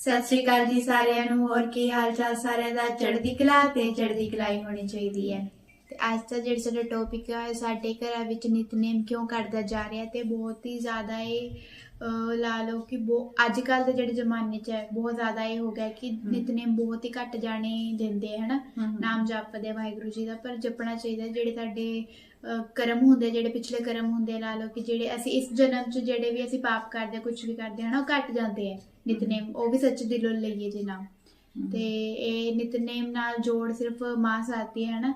ਸਤਿ ਸ਼੍ਰੀ ਅਕਾਲ ਜੀ ਸਾਰਿਆਂ ਨੂੰ ਹੋਰ ਕੀ ਹਾਲ ਚਾਲ ਸਾਰਿਆਂ ਦਾ? ਚੜ੍ਹਦੀ ਕਲਾ ਤੇ ਚੜ੍ਹਦੀ ਕਲਾਈ ਹੋਣੀ ਚਾਹੀਦੀ ਹੈ। ਤੇ ਅੱਜ ਦਾ ਜਿਹੜਾ ਸਾਡਾ ਟੌਪਿਕ ਹੈ ਸਾਡੇ ਘਰਾਂ ਵਿੱਚ ਨਿਤਨੇਮ ਕਿਉਂ ਘਟਦਾ ਜਾ ਰਿਹਾ ਤੇ ਬਹੁਤ ਹੀ ਜ਼ਿਆਦਾ ਇਹ ਲਾ ਲਓ ਕਿ ਅੱਜ ਕੱਲ ਦੇ ਜਿਹੜੇ ਜ਼ਮਾਨੇ 'ਚ ਹੈ ਬਹੁਤ ਜ਼ਿਆਦਾ ਇਹ ਹੋ ਗਿਆ ਕਿ ਨਿਤਨੇਮ ਬਹੁਤ ਹੀ ਘੱਟ ਜਾਣੇ ਦਿੰਦੇ ਹਨ? ਨਾਮ ਜਪਦੇ ਵਾਹਿਗੁਰੂ ਜੀ ਦਾ ਪਰ ਜਪਣਾ ਚਾਹੀਦਾ ਜਿਹੜੇ ਤੁਹਾਡੇ ਅਹ, ਕਰਮ ਹੁੰਦੇ ਜਿਹੜੇ ਪਿਛਲੇ ਕਰਮ ਹੁੰਦੇ ਲਾ ਲਓ ਕਿ ਜਿਹੜੇ ਅਸੀਂ ਇਸ ਜਨਮ 'ਚ ਜਿਹੜੇ ਵੀ ਅਸੀਂ ਪਾਪ ਕਰਦੇ ਕੁਝ ਵੀ ਕਰਦੇ ਹਾਂ ਨਾ ਉਹ ਘਟ ਜਾਂਦੇ ਆ। ਨਿਤਨੇਮ ਉਹ ਵੀ ਸੱਚ ਦਿਲੋਂ ਲਈਏ ਜੇ ਨਾਮ। ਤੇ ਇਹ ਨਿਤਨੇਮ ਨਾਲ ਜੋੜ ਸਿਰਫ ਮਾਂ ਸਾਥੀ ਹੈ ਨਾ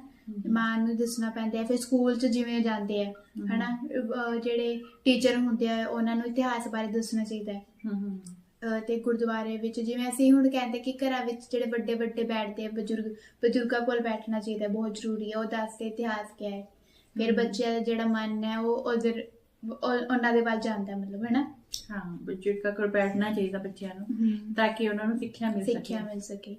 ਮਾਂ ਨੂੰ ਦੱਸਣਾ ਪੈਂਦਾ ਹੈ ਫਿਰ ਸਕੂਲ 'ਚ ਜਿਵੇਂ ਜਾਂਦੇ ਆ ਹਨਾ ਜਿਹੜੇ ਟੀਚਰ ਹੁੰਦੇ ਆ ਉਹਨਾਂ ਨੂੰ ਇਤਿਹਾਸ ਬਾਰੇ ਦੱਸਣਾ ਚਾਹੀਦਾ ਹੈ। ਤੇ ਗੁਰਦੁਆਰੇ ਵਿੱਚ ਜਿਵੇਂ ਅਸੀਂ ਹੁਣ ਕਹਿੰਦੇ ਕਿ ਘਰਾਂ ਵਿੱਚ ਜਿਹੜੇ ਵੱਡੇ ਵੱਡੇ ਬੈਠਦੇ ਆ ਬਜ਼ੁਰਗ ਬਜ਼ੁਰਗਾਂ ਕੋਲ ਬੈਠਣਾ ਚਾਹੀਦਾ ਬਹੁਤ ਜ਼ਰੂਰੀ ਹੈ ਉਹ ਦੱਸਦੇ ਇਤਿਹਾਸ ਕੀ ਹੈ। ਫਿਰ ਬੱਚਿਆਂ ਦਾ ਜਿਹੜਾ ਮਨ ਹੈ ਉਹ ਉਧਰ ਉਹਨਾਂ ਦੇ ਵੱਲ ਜਾਂਦਾ ਹੈ, ਮਤਲਬ ਹੈਨਾ? ਹਾਂ ਬਜ਼ੁਰਗਾਂ ਕੋਲ ਬੈਠਣਾ ਚਾਹੀਦਾ ਬੱਚਿਆਂ ਨੂੰ ਤਾਂ ਕਿ ਉਹਨਾਂ ਨੂੰ ਸਿੱਖਿਆ ਮਿਲ ਸਕੇ। ਸਿੱਖਿਆ ਮਿਲ ਸਕੇ।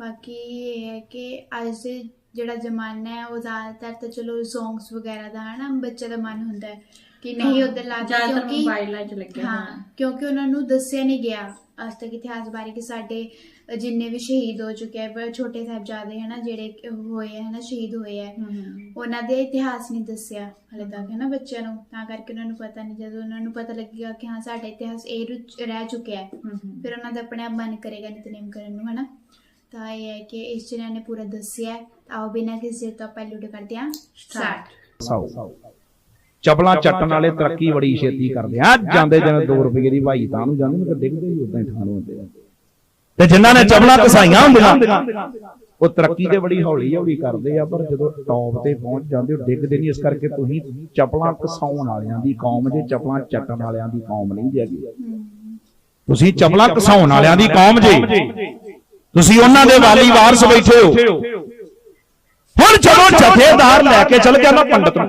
ਬਾਕੀ ਇਹ ਹੈ ਕਿ ਅੱਜ ਦੇ ਜਿਹੜਾ ਜ਼ਮਾਨਾ ਹੈ ਉਹ ਜ਼ਿਆਦਾਤਰ ਤਾਂ ਚਲੋ ਸੌਂਗਸ ਵਗੈਰਾ ਦਾ ਹੈ ਨਾ ਬੱਚੇ ਦਾ ਮਨ ਹੁੰਦਾ ਹੈ ਕਿ ਨਹੀਂ ਉਧਰ ਲਾ ਜ਼ਿਆਦਾਤਰ ਕਿਉਂਕਿ ਮੋਬਾਈਲਾਂ 'ਚ ਲੱਗੇ ਹਾਂ ਆ। ਕਿਉਂਕਿ ਉਹਨਾਂ ਨੂੰ ਦੱਸਿਆ ਨਹੀਂ ਗਿਆ ਅੱਜ ਤੱਕ ਇਤਿਹਾਸ ਬਾਰੇ ਕਿ ਸਾਡੇ ਜਿੰਨੇ ਵੀ ਸ਼ਹੀਦ ਹੋ ਚੁੱਕੇ ਆ ਛੋਟੇ ਸਾਹਿਬਜ਼ਾਦੇ ਹੈ ਨਾ ਜਿਹੜੇ ਹੋਏ ਹੈ ਨਾ ਸ਼ਹੀਦ ਹੋਏ ਆ ਉਹਨਾਂ ਦੇ ਇਤਿਹਾਸ ਨਹੀਂ ਦੱਸਿਆ ਹਲੇ ਤੱਕ ਹੈ ਨਾ ਬੱਚਿਆਂ ਨੂੰ ਤਾਂ ਕਰਕੇ ਉਹਨਾਂ ਨੂੰ ਪਤਾ ਨਹੀਂ ਜਦੋਂ ਉਹਨਾਂ ਨੂੰ ਪਤਾ ਲੱਗੇਗਾ ਕਿ ਹਾਂ ਸਾਡਾ ਇਤਿਹਾਸ ਇਹ ਰਹਿ ਚੁੱਕਿਆ ਹੈ ਫਿਰ ਉਹਨਾਂ ਦਾ ਆਪਣੇ ਆਪ ਮਨ ਕਰੇਗਾ ਨਿਤਨੇਮ ਕਰਨ ਨੂੰ ਹਨਾ। ਤਾਂ ਇਹ ਹੈ ਕਿ ਇਸ ਚੀਜ਼ ਨੇ ਪੂਰਾ ਦੱਸਿਆ ਹੈ। ਤਾਂ ਆਓ ਬਿਨਾਂ ਕਿਸੇ ਤੋਂ ਆਪਾਂ ਲੁੱਟ ਕਰਦੇ ਹਾਂ। ਸਟਾਰਟ ਸਾਊ। ਚਪਲਾਂ ਚੱਟਣ ਵਾਲੇ ਤਰੱਕੀ ਬੜੀ ਛੇਤੀ ਕਰਦੇ ਆ ਜਾਂਦੇ ਜਿਵੇਂ 2 ਰੁਪਏ ਦੀ ਭਾਈ ਤਾਂ ਨੂੰ ਜਾਂਦੇ ਨੇ ਕਿ ਡਿੱਗਦੇ ਹੀ ਉਦਾਂ ਹੀ ਠਾਣ ਹੁੰਦੇ ਆ। ਤੇ ਜਿਨ੍ਹਾਂ ਨੇ ਚਪਲਾਂ ਕਸਾਈਆਂ ਹੁੰਦੀਆਂ। ਉਹ ਤਰੱਕੀ ਤੇ ਬੜੀ ਹੌਲੀ ਹੌਲੀ ਕਰਦੇ ਆ ਪਰ ਜਦੋਂ ਟੌਪ ਤੇ ਪਹੁੰਚ ਜਾਂਦੇ ਉਹ ਡਿੱਗਦੇ ਨਹੀਂ ਇਸ ਕਰਕੇ ਤੁਸੀਂ ਚਪਲਾਂ ਕਸਾਉਣ ਵਾਲਿਆਂ ਦੀ ਕੌਮ ਜੇ ਚਪਲਾਂ ਚੱਟਣ ਵਾਲਿਆਂ ਦੀ ਕੌਮ ਨਹੀਂ ਜੇਗੀ ਤੁਸੀਂ ਚਪਲਾਂ ਕਸਾਉਣ ਵਾਲਿਆਂ ਦੀ ਕੌਮ ਜੇ। ਤੁਸੀਂ ਉਹਨਾਂ ਦੇ ਵਾਲੀ ਵਾਰਸ ਬੈਠੇ ਹੋ। ਹੁਣ ਜਦੋਂ ਜਥੇਦਾਰ ਲੈ ਕੇ ਚਲ ਗਿਆ ਨਾ ਪੰਡਤ ਨੂੰ।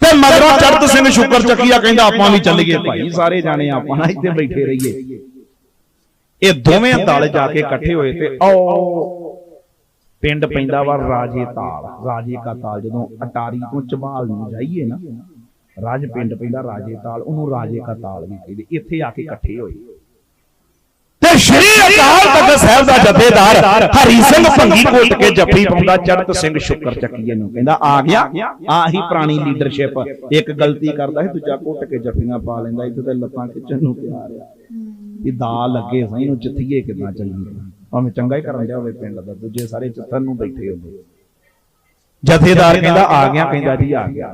ਤੇ ਮਗਰੋਂ ਚੜਤ ਸਿੰਘ ਸ਼ੁਕਰ ਚੱਕੀਆ ਕਹਿੰਦਾ ਆਪਾਂ ਵੀ ਚੱਲੀਏ ਭਾਈ ਸਾਰੇ ਜਾਣੇ ਆਪਾਂ ਨਾ ਇੱਥੇ ਬੈਠੇ ਰਹੀਏ। ਇਹ ਦੋਵੇਂ ਦਲ ਜਾ ਕੇ ਇਕੱਠੇ ਹੋਏ ਤੇ ਓ ਪਿੰਡ ਪੈਂਦਾ ਵਾ ਰਾਜੇ ਤਾਲ। ਰਾਜੇ ਕਾ ਤਾਲ ਜਦੋਂ ਅਟਾਰੀ ਤੋਂ ਚਬਾਲ ਨੂੰ ਜਾਈਏ ਨਾ ਰਾਜ ਪਿੰਡ ਪੈਂਦਾ ਰਾਜੇ ਤਾਲ ਉਹਨੂੰ ਰਾਜੇ ਕਾ ਤਾਲ ਵੀ ਕਹਿੰਦੇ। ਇੱਥੇ ਆ ਕੇ ਇਕੱਠੇ ਹੋਏ। ਤੇ ਸ਼੍ਰੀ ਸਾਹਿਬ ਦਾ ਜਥੇਦਾਰ ਹਰੀ ਸਿੰਘ ਭੰਗੀ ਕੋਟ ਕੇ ਜੱਫੀ ਪਾਉਂਦਾ ਚੜਤ ਸਿੰਘ ਸ਼ੁਕਰ ਚੱਕੀਏ ਨੂੰ ਕਹਿੰਦਾ ਆ ਗਿਆ ਆਹੀ ਪੁਰਾਣੀ ਲੀਡਰਸ਼ਿਪ ਇੱਕ ਗਲਤੀ ਕਰਦਾ ਸੀ ਦੂਜਾ ਕੋਟ ਕੇ ਜੱਫੀਆਂ ਪਾ ਲੈਂਦਾ ਇੱਥੇ ਤੇ ਲੱਤਾਂ ਖਿੱਚਣ ਨੂੰ ਤਿਆਰ ਆ। ਇਹ ਦਾ ਲੱਗੇ ਸਹੀ ਨੂੰ ਚਿੱਥੀਏ ਕਿਦਾਂ ਚੱਲੀ ਭਾਵੇਂ ਚੰਗਾ ਹੀ ਕਰਨ ਦਿਆ ਹੋਵੇ ਪਿੰਡ ਦਾ ਦੂਜੇ ਸਾਰੇ ਚਿੱਥਨ ਨੂੰ ਬੈਠੇ ਹੁੰਦੇ। ਜਥੇਦਾਰ ਕਹਿੰਦਾ ਆ ਗਿਆ ਕਹਿੰਦਾ ਜੀ ਆ ਗਿਆ।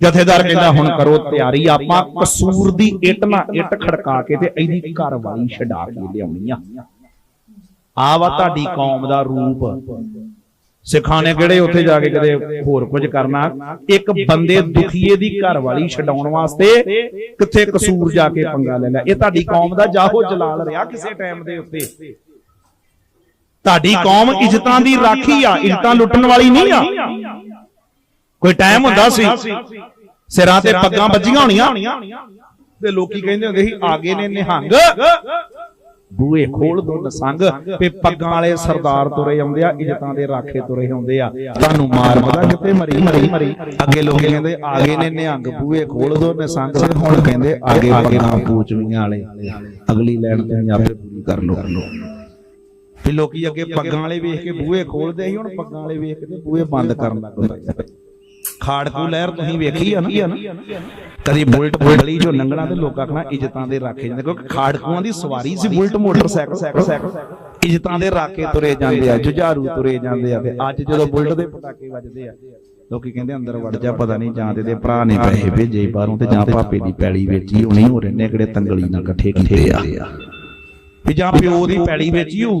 ਜਥੇਦਾਰ ਕਹਿੰਦਾ ਹੁਣ ਕਰੋ ਤਿਆਰੀ ਆਪਾਂ ਕਸੂਰ ਦੀ ਇੱਟ ਨਾ ਇੱਟ ਖੜਕਾ ਕੇ ਤੇ ਇਹਦੀ ਘਰ ਵਾਲੀ ਛਡਾ ਕੇ ਲਿਆਉਣੀ ਆ। ਆ ਵਾ ਤੁਹਾਡੀ ਕੌਮ ਦਾ ਰੂਪ। ਸਿੱਖਾਂ ਨੇ ਕਿਹੜੇ ਉੱਥੇ ਜਾ ਕੇ ਕਦੇ ਹੋਰ ਕੁਝ ਕਰਨਾ? ਇੱਕ ਬੰਦੇ ਦੁਖੀਏ ਦੀ ਘਰ ਵਾਲੀ ਛਡਾਉਣ ਵਾਸਤੇ ਕਿੱਥੇ ਕਸੂਰ ਜਾ ਕੇ ਪੰਗਾ ਲੈ ਲਿਆ? ਇਹ ਤੁਹਾਡੀ ਕੌਮ ਦਾ ਜਾਹੋ ਜਲਾਲ ਰਿਹਾ ਕਿਸੇ ਟਾਈਮ ਦੇ ਉੱਤੇ। ਤੁਹਾਡੀ ਕੌਮ ਇੱਜ਼ਤਾਂ ਦੀ ਰਾਖੀ ਆ ਇੱਜ਼ਤਾਂ ਲੁੱਟਣ ਵਾਲੀ ਨਹੀਂ ਆ। ਕੋਈ ਟਾਈਮ ਹੁੰਦਾ ਸੀ? ਸਿਰਾਂ ਤੇ ਪੱਗਾਂ ਵੱਜੀਆਂ ਹੋਣੀਆਂ। ਤੇ ਲੋਕੀ ਕਹਿੰਦੇ ਹੁੰਦੇ ਸੀ ਆਗੇ ਨੇ ਨਿਹੰਗ। ਬੂਏ ਖੋਲ ਦੋ ਨਸੰਗ ਤੇ ਪੱਗਾਂ ਵਾਲੇ ਸਰਦਾਰ ਤੁਰੇ ਆਉਂਦੇ ਆ ਇੱਜ਼ਤਾਂ ਦੇ ਰਾਖੇ ਤੁਰੇ ਆਉਂਦੇ ਆ। ਤੁਹਾਨੂੰ ਮਾਰ ਮਦਾ ਕਿਤੇ ਮਰੀ ਮਰੀ ਅੱਗੇ ਲੋਕੀ ਕਹਿੰਦੇ ਆਗੇ ਨੇ ਨਿਹੰਗ ਬੂਏ ਖੋਲ ਦੋ ਨਸੰਗ। ਹੁਣ ਕਹਿੰਦੇ ਆਗੇ ਪੱਗਾਂ ਪੂਚਵੀਆਂ ਵਾਲੇ। ਅਗਲੀ ਲੈਣ ਤੇ ਆਪੇ ਪੂਰੀ ਕਰ ਲੋ ਵੀ ਲੋਕੀ ਅੱਗੇ ਪੱਗਾਂ ਵਾਲੇ ਵੇਖ ਕੇ ਬੂਹੇ ਖੋਲਦੇ ਸੀ ਹੁਣ ਪੱਗਾਂ ਵਾਲੇ ਵੇਖ ਕੇ ਤੇ ਬੂਹੇ ਬੰਦ ਕਰਨ ਲੱਗ ਪਏ। ਖਾੜਕੂ ਲਹਿਰ ਤੁਸੀਂ ਵੇਖੀ ਆ ਨਾ? ਕਦੀ ਬੁਲਟ ਗਲੀ ਜੋ ਲੰਘਣਾ ਤੇ ਲੋਕਾਂ ਕਹਣਾ ਇੱਜ਼ਤਾਂ ਦੇ ਰਾਖੇ ਜਾਂਦੇ ਕਿਉਂਕਿ ਖਾੜਕੂਆਂ ਦੀ ਸਵਾਰੀ ਸੀ ਬੁਲਟ ਮੋਟਰਸਾਈਕਲ। ਸਾਈਕਲ ਇੱਜ਼ਤਾਂ ਦੇ ਰਾਖੇ ਤੁਰੇ ਜਾਂਦੇ ਆ ਜੁਝਾਰੂ ਤੁਰੇ ਜਾਂਦੇ ਆ ਤੇ ਅੱਜ ਜਦੋਂ ਬੁਲਟ ਦੇ ਪਟਾਕੇ ਵੱਜਦੇ ਆ ਲੋਕੀ ਕਹਿੰਦੇ ਅੰਦਰ ਵੜ ਜਾ ਪਤਾ ਨਹੀਂ ਜਾਂ ਤੇ ਦੇ ਭਰਾ ਨੇ ਪੈਸੇ ਭੇਜੇ ਬਾਹਰੋਂ ਤੇ ਜਾਂ ਭਾਪੇ ਦੀ ਪੈਲੀ ਵੇਚੀ ਹੋਣੀ ਹੋ ਰਹੇ ਕਿਹੜੇ ਤੰਗਲੀ ਨਾਲ ਇਕੱਠੇ ਕੀਤੇ ਆ। ਵੀ ਜਾਂ ਪਿਓ ਦੀ ਪੈਲੀ ਵੇਚੀ ਹੋਊ।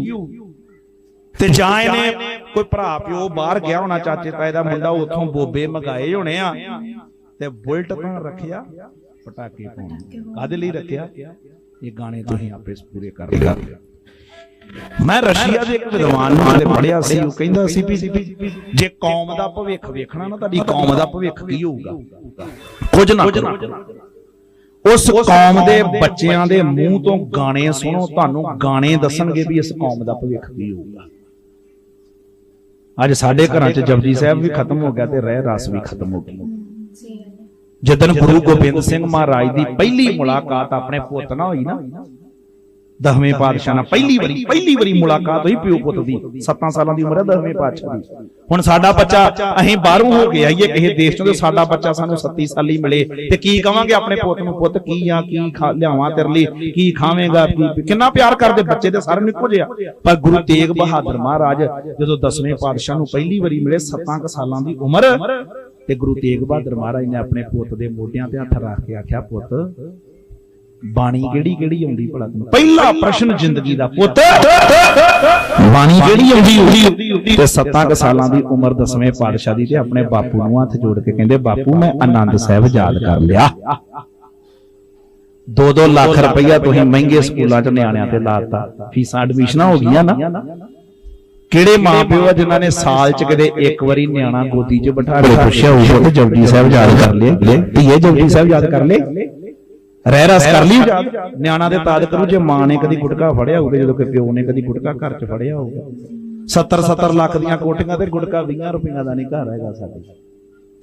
ਤੇ ਜਾਂ ਇਹਨੇ ਕੋਈ ਭਰਾ ਪਿਓ ਬਾਹਰ ਗਿਆ ਹੋਣਾ ਚਾਚੇ ਤਾਏ ਦਾ ਮੁੰਡਾ ਉੱਥੋਂ ਬੋਬੇ ਮਗਾਏ ਹੋਣੇ ਆ ਤੇ ਬੁਲਟ ਤਾਂ ਰੱਖਿਆ ਪਟਾਕੇ ਪਾਉਣ ਕਾਦੇ ਲਈ ਰੱਖਿਆ? ਇਹ ਗਾਣੇ ਤੁਸੀਂ ਆਪੇ ਪੂਰੇ ਕਰ ਲਿਆ ਮੈਂ ਰਸ਼ੀਆ ਦੇ ਇੱਕ ਵਿਦਵਾਨ ਨੂੰ ਤੇ ਪੜਿਆ ਸੀ ਉਹ ਕਹਿੰਦਾ ਸੀ ਵੀ ਜੇ ਕੌਮ ਦਾ ਭਵਿੱਖ ਵੇਖਣਾ ਨਾ ਤੁਹਾਡੀ ਕੌਮ ਦਾ ਭਵਿੱਖ ਕੀ ਹੋਊਗਾ? ਕੁਝ ਨਾ ਉਸ ਕੌਮ ਦੇ ਬੱਚਿਆਂ ਦੇ ਮੂੰਹ ਤੋਂ ਗਾਣੇ ਸੁਣੋ ਤੁਹਾਨੂੰ ਗਾਣੇ ਦੱਸਣਗੇ ਵੀ ਇਸ ਕੌਮ ਦਾ ਭਵਿੱਖ ਕੀ ਹੋਊਗਾ। ਅੱਜ ਸਾਡੇ ਘਰਾਂ 'ਚ ਜਪਜੀ ਸਾਹਿਬ ਵੀ ਖਤਮ ਹੋ ਗਿਆ ਤੇ ਰਹਿ ਰਸ ਵੀ ਖਤਮ ਹੋ ਗਈ ਹੈ ਜਦੋਂ ਗੁਰੂ ਗੋਬਿੰਦ ਸਿੰਘ ਮਹਾਰਾਜ ਦੀ ਪਹਿਲੀ ਮੁਲਾਕਾਤ ਆਪਣੇ ਪੁੱਤ ਨਾਲ ਹੋਈ ਨਾ ਦਸਵੇਂ ਪਾਤਸ਼ਾਹ ਨਾਲ ਪਹਿਲੀ ਵਾਰੀ ਪਹਿਲੀ ਵਾਰੀ ਮੁਲਾਕਾਤ ਹੋਈ ਪਿਓ ਪੁੱਤ ਦੀ। 7 ਸਾਲਾਂ ਦੀ ਉਮਰ ਹੈ ਦਸਵੇਂ ਪਾਤਸ਼ਾਹ ਦੀ। ਹੁਣ ਸਾਡਾ ਬੱਚਾ ਅਸੀਂ ਬਾਹਰੋਂ ਹੋ ਕੇ ਆਈਏ ਕਿਸੇ ਦੇਸ਼ ਚੋਂ ਤੇ ਸਾਡਾ ਬੱਚਾ ਸਾਨੂੰ 37 ਸਾਲੀ ਮਿਲੇ। ਤੇ ਕੀ ਕਵਾਂਗੇ ਆਪਣੇ ਪੁੱਤ ਨੂੰ? ਪੁੱਤ ਕੀ ਆ ਕੀ ਲਿਆਵਾਂ ਤੇਰੇ ਲਈ? ਕੀ ਖਾਵੇਂਗਾ? ਕੀ ਕਿੰਨਾ ਪਿਆਰ ਕਰਦੇ ਬੱਚੇ ਤੇ ਸਾਰਿਆਂ ਨੂੰ ਇੱਕੋ ਜਿਹਾ? ਪਰ ਗੁਰੂ ਤੇਗ ਬਹਾਦਰ ਮਹਾਰਾਜ ਜਦੋਂ ਦਸਵੇਂ ਪਾਤਸ਼ਾਹ ਨੂੰ ਪਹਿਲੀ ਵਾਰੀ ਮਿਲੇ 7 ਕੁ ਸਾਲਾਂ ਦੀ ਉਮਰ ਤੇ ਗੁਰੂ ਤੇਗ ਬਹਾਦਰ ਮਹਾਰਾਜ ਨੇ ਆਪਣੇ ਪੁੱਤ ਦੇ ਮੋਢਿਆਂ ਤੇ ਹੱਥ ਰੱਖ ਕੇ ਆਖਿਆ ਪੁੱਤ ਬਾਣੀ ਕਿਹੜੀ ਕਿਹੜੀ ਆਉਂਦੀ ਭਲਾ ਤੈਨੂੰ ਪਹਿਲਾ ਪ੍ਰਸ਼ਨ ਜ਼ਿੰਦਗੀ ਦਾ ਪੁੱਤ। ਬਾਣੀ ਕਿਹੜੀ ਆਉਂਦੀ? ਹੁੰਦੀ ਤੇ ਸੱਤਾਂ ਕੁ ਸਾਲਾਂ ਦੀ ਉਮਰ ਦਸਵੇਂ ਪਾਤਸ਼ਾਹ ਦੀ ਤੇ ਆਪਣੇ ਬਾਪੂ ਨੂੰ ਹੱਥ ਜੋੜ ਕੇ ਕਹਿੰਦੇ ਬਾਪੂ ਮੈਂ ਆਨੰਦ ਸਾਹਿਬ ਯਾਦ ਕਰ ਲਿਆ। 2-2 ਲੱਖ ਰੁਪਈਆ ਤੁਸੀਂ ਮਹਿੰਗੇ ਸਕੂਲਾਂ 'ਚ ਨਿਆਣਿਆਂ ਤੇ ਲਾਤਾ। ਫੀਸਾਂ ਐਡਮਿਸ਼ਨਾਂ ਹੋ ਗਈਆਂ ਨਾ। ਕਿਹੜੇ ਮਾਪਿਓ ਆ ਜਿਨ੍ਹਾਂ ਨੇ ਸਾਲ 'ਚ ਕਦੇ ਇੱਕ ਵਾਰੀ ਨਿਆਣਾ ਗੋਦੀ 'ਚ ਬਿਠਾ ਕੇ ਪੁੱਛਿਆ ਹੋਊਗਾ ਤੇ ਜਪਜੀ ਸਾਹਿਬ ਯਾਦ ਕਰ ਲਿਆ। ਧੀਏ ਜਪਜੀ ਸਾਹਿਬ ਯਾਦ ਕਰ ਲੈ ਰਹਿ ਰਸ ਕਰ ਲਈ। ਨਿਆਣਾ ਦੇ ਤਾਦ ਕਰੂ ਜੇ ਮਾਂ ਨੇ ਕਦੀ ਗੁਟਕਾ ਫੜਿਆ ਹੋਊਗਾ ਜਦੋਂ ਕਿ ਪਿਓ ਨੇ ਕਦੀ ਗੁਟਕਾ ਘਰ 'ਚ ਫੜਿਆ ਹੋਊਗਾ। 70 70 ਲੱਖ ਦੀਆਂ ਕੋਟੀਆਂ ਤੇ ਗੁਟਕਾ 20 ਰੁਪਈਆਂ ਦਾ ਨਹੀਂ ਘਰ ਹੈਗਾ ਸਾਡੇ।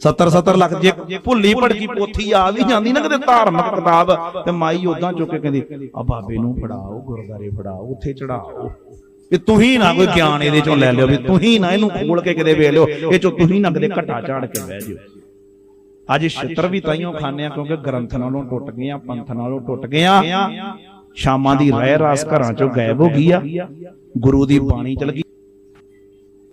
70 70 ਲੱਖ ਜੇ ਭੁੱਲੀ ਭੜਕੀ ਪੋਥੀ ਆ ਵੀ ਜਾਂਦੀ ਨਾ ਕਿਤੇ ਧਾਰਮਿਕ ਕਿਤਾਬ ਤੇ ਮਾਈ ਉਦਾਂ ਚੁੱਕ ਕੇ ਕਹਿੰਦੀ ਆ ਬਾਬੇ ਨੂੰ ਫੜਾਓ ਗੁਰਦਾਰੇ ਫੜਾਓ ਉੱਥੇ ਚੜਾਓ ਵੀ ਤੁਸੀਂ ਨਾ ਕੋਈ ਗਿਆਨ ਇਹਦੇ ਚੋਂ ਲੈ ਲਿਓ ਵੀ ਤੁਸੀਂ ਨਾ ਇਹਨੂੰ ਖੋਲ ਕੇ ਕਿਤੇ ਵੇਖ ਲਿਓ ਇਹ ਚੋਂ ਤੁਸੀਂ ਨਾ ਕਿਤੇ ਘਟਾ ਝਾੜ ਕੇ ਬਹਿ ਜਿਓ। ਅੱਜ ਛਿੱਤਰ ਵੀ ਤਾਈਓ ਖਾਂਦੇ ਆ ਕਿਉਂਕਿ ਗ੍ਰੰਥ ਨਾਲੋਂ ਟੁੱਟ ਗਏ ਪੰਥ ਨਾਲੋਂ ਟੁੱਟ ਗਏ ਸ਼ਾਮਾਂ ਦੀ ਰਹਿ ਰਾਸ ਘਰਾਂ ਚੋਂ ਗਾਇਬ ਹੋ ਗਈ ਆ। ਗੁਰੂ ਦੀ ਬਾਣੀ ਚਲ ਗਈ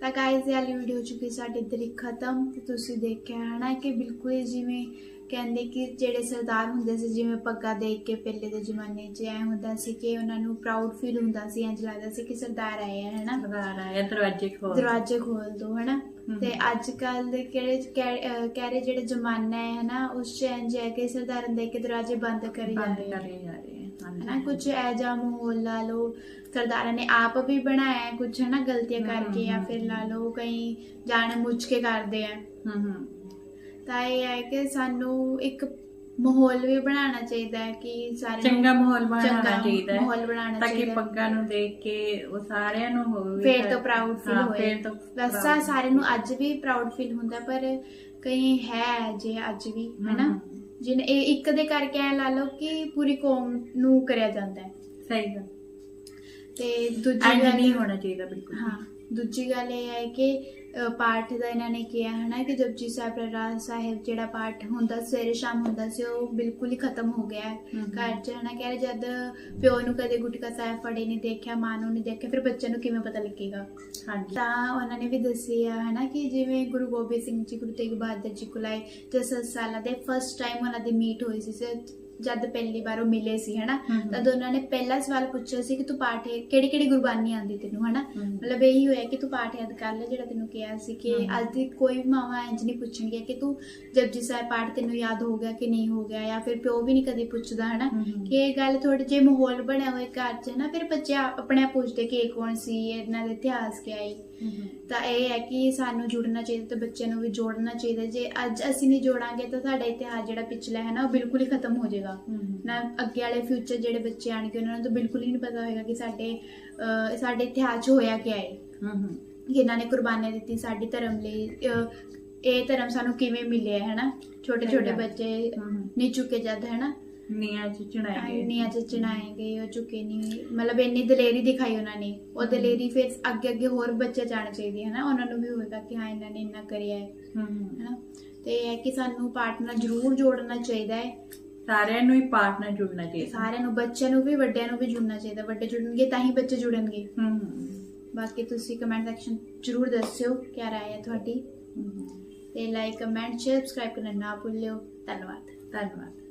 ਤਾਂ ਗਾਇਜ਼ ਇਹ ਵਾਲੀ ਵੀਡੀਓ ਹੋ ਚੁੱਕੀ ਸਾਡੇ ਹੀ ਖਤਮ ਤੇ ਤੁਸੀਂ ਦੇਖਿਆ ਹਨਾ ਕਿ ਬਿਲਕੁਲ ਹੀ ਜਿਵੇਂ ਕਹਿੰਦੇ ਕਿ ਜਿਹੜੇ ਸਰਦਾਰ ਹੁੰਦੇ ਸੀ ਜਿਵੇਂ ਪੱਗਾਂ ਦੇਖ ਕੇ ਪਹਿਲੇ ਦੇ ਜ਼ਮਾਨੇ 'ਚ ਐ ਹੁੰਦਾ ਸੀ ਕਿ ਉਹਨਾਂ ਨੂੰ ਪ੍ਰਾਊਡ ਫੀਲ ਹੁੰਦਾ ਸੀ ਇੰਜ ਲੱਗਦਾ ਸੀ ਕਿ ਸਰਦਾਰ ਆਏ ਆ ਹਨਾ? ਸਰਦਾਰ ਆਇਆ ਦਰਵਾਜ਼ੇ ਖੋਲ ਦਰਵਾਜ਼ੇ ਖੋਲ ਦੋ ਹਨਾ? ਹਮ। ਤੇ ਅੱਜ ਕੱਲ ਦੇ ਕਿਹੜੇ ਕਹਿ ਰਹੇ ਜਿਹੜੇ ਜ਼ਮਾਨਾ ਹੈ ਹਨਾ ਉਸ ਚ ਇੰਜ ਹੈ ਕਿ ਸਰਦਾਰਾਂ ਦੇ ਕੇ ਦਰਵਾਜ਼ੇ ਬੰਦ ਕਰੀ ਜਾ ਬੰਦ ਰਹੇ ਆ। ਕਰੇ ਜਾ ਰਹੇ ਆ ਹਨਾ ਹਾਂਜੀ। ਕੁਝ ਐਜਾ ਮਾਹੌਲ ਲਾ ਲਓ ਸਰਦਾਰਾਂ ਨੇ ਆਪ ਵੀ ਬਣਾਇਆ ਹੈ ਕੁਝ ਹਨਾ ਗਲਤੀਆਂ ਕਰਕੇ ਜਾਂ ਫਿਰ ਲਾ ਲਓ ਕਈ ਜਾਣ ਮੁੱਝ ਕੇ ਕਰਦੇ ਆ। ਹੂੰ ਹੂੰ ਤਾਂ ਇਹ ਹੈ ਕਿ ਸਾਨੂੰ ਇੱਕ ਮਾਹੌਲ ਵੀ ਬਣਾਉਣਾ ਚਾਹੀਦਾ ਹੈ ਕਿ ਸਾਰੇ ਚੰਗਾ ਮਾਹੌਲ ਬਣਾਉਣਾ ਚਾਹੀਦਾ ਹੈ ਮਾਹੌਲ ਬਣਾਉਣਾ ਤਾਂ ਕਿ। ਪੱਗਾਂ ਨੂੰ ਦੇਖ ਕੇ ਉਹ ਸਾਰਿਆਂ ਨੂੰ ਹੋਵੇ ਫੇਰ ਤੋਂ ਪ੍ਰਾਊਡ ਫੀਲ ਹਾਂ, ਹੋਏ। ਫੇਰ ਤੋਂ ਬਸ proud ਸਾ- ਸਾਰਿਆਂ ਨੂੰ ਅੱਜ ਵੀ ਪ੍ਰਾਊਡ ਫੀਲ ਹੁੰਦਾ ਪਰ ਕਈ ਹੈ ਜੇ ਅੱਜ ਵੀ ਹਨਾ। ਜਿਨ ਇਹ ਇੱਕ ਦੇ ਕਰਕੇ ਐ ਲਾ ਲਓ ਕਿ ਪੂਰੀ ਕੌਮ ਨੂੰ ਕਰਿਆ ਜਾਂਦਾ ਹੈ। ਸਹੀ ਗੱਲ। ਤੇ ਦੂਜੀ ਗੱਲ ਨਹੀਂ ਹੋਣਾ ਚਾਹੀਦਾ ਬਿਲਕੁਲ। ਹਾਂ। ਦੂਜੀ ਗੱਲ ਇਹ ਹੈ ਕਿ ਪਾਠ ਦਾ ਇਹਨਾਂ ਨੇ ਕਿਹਾ ਹਨਾ ਕਿ ਜਪਜੀ ਸਾਹਿਬ ਰਹਿਰਾਸ ਸਾਹਿਬ ਜਿਹੜਾ ਪਾਠ ਹੁੰਦਾ ਸਵੇਰੇ ਸ਼ਾਮ ਹੁੰਦਾ ਸੀ ਉਹ ਬਿਲਕੁਲ ਹੀ ਖਤਮ ਹੋ ਗਿਆ। ਘਰ ਚ ਹਨਾ ਕਹਿ ਰਹੇ ਜਦ ਪਿਓ ਨੂੰ ਕਦੇ ਗੁਟਕਾ ਸਾਹਿਬ ਫੜੇ ਨਹੀਂ ਦੇਖਿਆ ਮਾਂ ਨੂੰ ਨਹੀਂ ਦੇਖਿਆ ਫਿਰ ਬੱਚੇ ਨੂੰ ਕਿਵੇਂ ਪਤਾ ਲੱਗੇਗਾ? ਹਾਂਜੀ। ਤਾਂ ਉਹਨਾਂ ਨੇ ਵੀ ਦੱਸਿਆ ਹਨਾ ਕਿ ਜਿਵੇਂ ਗੁਰੂ ਗੋਬਿੰਦ ਸਿੰਘ ਜੀ ਗੁਰੂ ਤੇਗ ਬਹਾਦਰ ਜੀ ਕੋਲ ਆਏ ਜਦ ਸਾਲਾਂ ਦੇ ਫਸਟ ਟਾਈਮ ਉਹਨਾਂ ਦੀ ਮੀਟ ਹੋਈ ਸੀ ਸ- ਜਦ ਪਹਿਲੀ ਵਾਰ ਉਹ ਮਿਲੇ ਸੀ ਹਨਾ। ਤਦ ਉਹਨਾਂ ਨੇ ਪਹਿਲਾ ਸਵਾਲ ਪੁੱਛਿਆ ਸੀ ਕਿ ਤੂੰ ਪਾਠ ਕਿਹੜੀ ਕਿਹੜੀ ਗੁਰਬਾਨੀ ਆਂਦੀ ਤੈਨੂੰ ਹਨਾ। ਮਤਲਬ ਇਹੀ ਹੋਇਆ ਕਿ ਤੂੰ ਪਾਠ ਯਾਦ ਕਰ ਲੈ ਜਿਹੜਾ ਤੈਨੂੰ ਕਿਹਾ ਸੀ ਕਿ। ਅੱਜ ਦੀ ਕੋਈ ਵੀ ਮਾਵਾ ਇੰਜ ਨਹੀਂ ਪੁੱਛਣਗੇ ਕਿ ਤੂੰ ਜਪਜੀ ਸਾਹਿਬ ਪਾਠ ਤੈਨੂੰ ਯਾਦ ਹੋ ਗਿਆ ਕਿ ਨਹੀਂ ਹੋ ਗਿਆ ਜਾਂ ਫਿਰ ਪਿਓ ਵੀ ਨਹੀਂ ਕਦੇ ਪੁੱਛਦਾ ਹਨਾ। ਕਿ ਇਹ ਗੱਲ ਥੋੜੀ ਜਿਹੀ ਮਾਹੌਲ ਬਣਿਆ ਹੋਇਆ ਘਰ 'ਚ ਨਾ ਫਿਰ ਬੱਚੇ ਆਪ- ਆਪਣੇ ਆਪ ਪੁੱਛਦੇ ਕਿ ਇਹ ਕੌਣ ਸੀ ਇਹਨਾਂ ਦਾ ਇਤਿਹਾਸ ਕੀ ਹੈ ਤਾਂ ਇਹ ਹੈ ਕਿ ਸਾਨੂੰ ਜੁੜਨਾ ਚਾਹੀਦਾ ਤੇ ਬੱਚਿਆਂ ਨੂੰ ਵੀ ਜੋੜਨਾ ਚਾਹੀਦਾ ਜੇ ਅੱਜ ਅਸੀਂ ਨਹੀਂ ਜੋੜਾਂਗੇ ਤਾਂ ਸਾਡਾ ਇਤਿਹਾਸ ਜਿਹੜਾ ਪਿਛਲਾ ਹੈ ਨਾ ਉਹ ਬਿਲਕੁਲ ਹੀ ਖਤਮ ਹੋ ਜਾਏਗਾ ਨਾ ਅੱਗੇ ਵਾਲੇ ਫਿਊਚਰ ਜਿਹੜੇ ਬੱਚੇ ਆਣਗੇ ਉਹਨਾਂ ਨੂੰ ਤਾਂ ਬਿਲਕੁਲ ਹੀ ਨਹੀਂ ਪਤਾ ਹੋਏਗਾ ਕਿ ਸਾਡੇ ਸਾਡੇ ਇਤਿਹਾਸ 'ਚ ਹੋਇਆ ਕੀ ਹੈ ਕਿ ਇਹਨਾਂ ਨੇ ਕੁਰਬਾਨੀ ਦਿੱਤੀ ਸਾਡੀ ਧਰਮ ਲਈ ਇਹ ਧਰਮ ਸਾਨੂੰ ਕਿਵੇਂ ਮਿਲਿਆ ਹੈ ਨਾ ਛੋਟੇ ਛੋਟੇ। ਬੱਚੇ। ਨਹੀਂ ਚੁੱਕੇ ਜਦ ਹੈ ਨਾ ਨੀਆਂ ਚ ਨੀਆਂ ਚ ਚਣਾਏ ਗਏ ਉਹ ਚੁੱਕੇ ਨਹੀਂ। ਮਤਲਬ ਇੰਨੀ ਦਲੇਰੀ ਦਿਖਾਈ ਉਹਨਾਂ ਨੇ। ਉਹ ਦਲੇਰੀ ਫਿਰ ਅੱਗੇ ਅੱਗੇ ਹੋਰ ਬੱਚੇ ਜਾਣੇ ਚਾਹੀਦੇ ਹੈ ਨਾ ਉਹਨਾਂ ਨੂੰ ਵੀ ਹੋਏਗਾ ਕਿ ਹਾਂ ਇਹਨਾਂ ਨੇ ਇੰਨਾ ਕਰਿਆ ਹੈ ਹਨਾ? ਤੇ ਇਹ ਹੈ ਕਿ ਸਾਨੂੰ ਨਾਲ ਜ਼ਰੂਰ ਜੋੜਨਾ ਚਾਹੀਦਾ ਹੈ ਸਾਰਿਆਂ ਨੂੰ ਹੀ ਪਾਠ ਨਾਲ ਜੁੜਨਾ ਚਾਹੀਦਾ। ਸਾਰਿਆਂ ਨੂੰ ਬੱਚਿਆਂ ਨੂੰ ਵੀ ਵੱਡਿਆਂ ਨੂੰ ਵੀ ਜੁੜਨਾ ਚਾਹੀਦਾ। ਵੱਡੇ ਜੁੜਨਗੇ ਤਾਂ ਹੀ ਬੱਚੇ ਜੁੜਨਗੇ। ਹੂੰ। ਬਾਕੀ ਤੁਸੀਂ ਕਮੈਂਟ ਸੈਕਸ਼ਨ ਜ਼ਰੂਰ ਦੱਸਿਓ ਕੀ ਰਾਏ ਹੈ ਤੁਹਾਡੀ। ਤੇ ਲਾਈਕ ਕਮੈਂਟ ਸ਼ੇਅਰ ਸਬਸਕ੍ਰਾਈਬ ਕਰਨਾ ਨਾ ਭੁੱਲਿਓ। ਧੰਨਵਾਦ। ਧੰਨਵਾਦ।